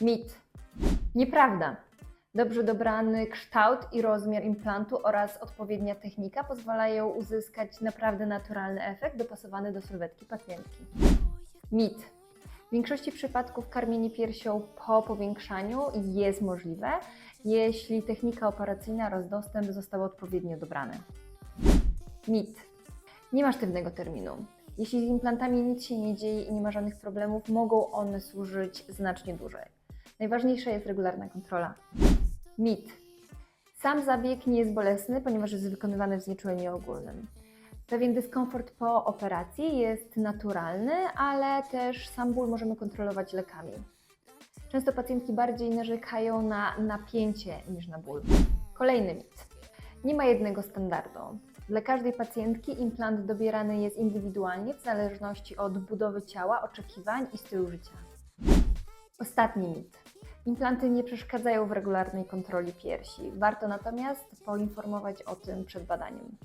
Mit. Nieprawda. Dobrze dobrany kształt i rozmiar implantu oraz odpowiednia technika pozwalają uzyskać naprawdę naturalny efekt dopasowany do sylwetki pacjentki. Mit. W większości przypadków karmienie piersią po powiększaniu jest możliwe, jeśli technika operacyjna oraz dostęp zostały odpowiednio dobrane. Mit. Nie ma sztywnego terminu. Jeśli z implantami nic się nie dzieje i nie ma żadnych problemów, mogą one służyć znacznie dłużej. Najważniejsza jest regularna kontrola. Mit. Sam zabieg nie jest bolesny, ponieważ jest wykonywany w znieczuleniu ogólnym. Pewien dyskomfort po operacji jest naturalny, ale też sam ból możemy kontrolować lekami. Często pacjentki bardziej narzekają na napięcie niż na ból. Kolejny mit. Nie ma jednego standardu. Dla każdej pacjentki implant dobierany jest indywidualnie w zależności od budowy ciała, oczekiwań i stylu życia. Ostatni mit. Implanty nie przeszkadzają w regularnej kontroli piersi. Warto natomiast poinformować o tym przed badaniem.